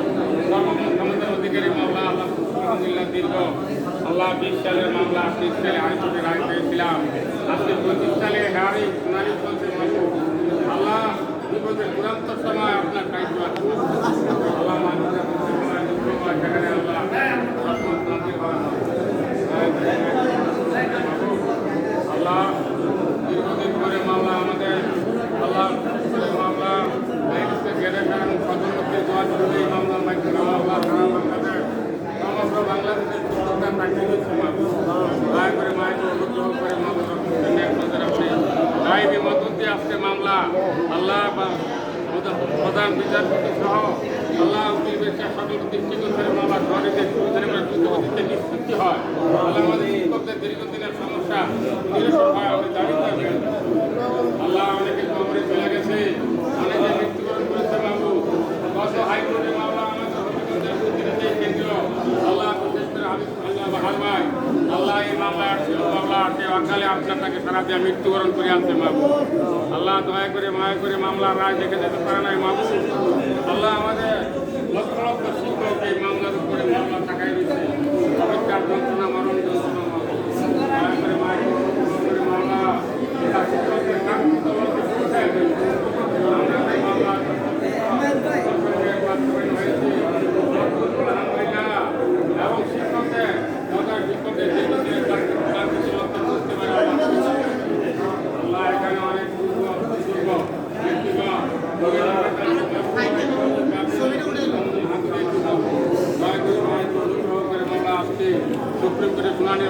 আলহামদুলিল্লাহ অধিকারী মামলা আল্লাহ আলহামদুলিল্লাহ আল্লাহ বিশ সালের মামলা বিশ সালে হাইকোর্টে রায় পেয়েছিলাম আজকে পঁচিশ সালে হারি শুনানি চলছে আল্লাহ বিপদের চূড়ান্ত সময় আপনার দায়িত্ব আছে আল্লাহ মানুষের সেখানে আল্লাহ রহমত নাজিল করা হয়। আল্লাহ দীর্ঘদিন করে মামলা আমাদের আল্লাহ করে মামলা আইনকে গেলে কারণ পদোন্নতি দেওয়ার জন্য এই মামলার মাধ্যমে আল্লাহ সারা বাংলাদেশ সমগ্র বাংলাদেশের প্রত্যেকটা চাকরি দিচ্ছে দয়া করে মায়ের অনুগ্রহ করে মামলা গাইবি মধ্যে আসছে মামলা আল্লাহ প্রধান বিচারপতি সহ আল্লাহ উকিল বেশা সকল দৃষ্টিকোণ মামলা সহযোগী সুবিধার করে দ্রুতগতিতে নিষ্পত্তি হয় আল্লাহ আমাদের শিক্ষকদের দীর্ঘদিনের সমস্যা নিরসন হয় আপনি দাবি করবেন আল্লাহ অনেকে কবরে চলে গেছে অনেকে মৃত্যুবরণ করেছে বাবু গত হাইকোর্টে মামলা আমাদের হবিগঞ্জের প্রতিনিধি কেন্দ্র আল্লাহ বিশেষ করে হাবিব আল্লাহ বাহার ভাই মৃত্যুবরণ করে আনতে বাবু আল্লাহ দয়া করে মায়া করে মামলার রায় দেখে যেতে পারে নাই মাবু আল্লাহ আমাদের লক্ষ লক্ষ শিক্ষক এই মামলার উপরে মামলা থাকাই রয়েছে পরীক্ষার যন্ত্রণা মরণ যন্ত্রণা মাবু দয়া করে মায়া করে অনুগ্রহ করে মামলা এটা শিক্ষকদের কাঙ্ক্ষিত লক্ষ্যে পৌঁছায় দেন। আমরা এই মামলা সরকারের বাস্তবায়ন হয়েছে। আলহামদুলিল্লাহ। এবং শিক্ষকদের নগর শিক্ষকদের দীর্ঘদিনের কাঙ্ক্ষিত কাঙ্ক্ষিত লক্ষ্যে পৌঁছতে পারে আল্লাহ। আল্লাহ এখানে অনেক দুর্গ দুর্গ ব্যক্তিগণ সুপ্রিম কোর্টের শুনানির মাধ্যমে দীর্ঘদিনের আমাদের রায় বক্তব্য সুযোগতে আমাদের প্রতিষ্ঠানের সুবিধা নাই আল্লাহ আপনি এখানে প্রাইভেট আল্লাহ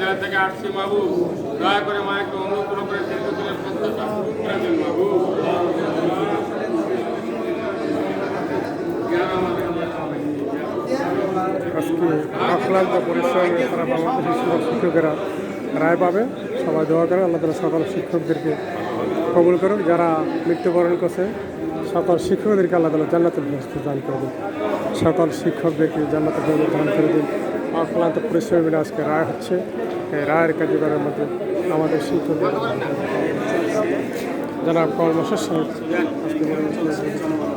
জেলা থেকে আসছি। বাবু দয়া করে মাকে অনুগ্রহ করে দীর্ঘদিনের প্রত্যাশা পূরণ করে দেন বাবু আজকে আক্রান্ত পরিশ্রমে সারা বাংলাদেশের শিক্ষক শিক্ষকেরা, রায় পাবে। সবাই দোয়া করে, আল্লাহ তালা সকল শিক্ষকদেরকে কবুল করুক। যারা মৃত্যুবরণ করছে, সকল শিক্ষকদেরকে আল্লাহ তালা জান্নাতের ব্যবস্থা দান করে দিন সকল শিক্ষকদেরকে জান্নাতের ব্যবস্থা দান করে দিন আক্রান্ত পরিশ্রমে মিলে আজকে রায় হচ্ছে। এই রায়ের কার্যকরের মধ্যে আমাদের শিক্ষকদের যারা কর্মশেষে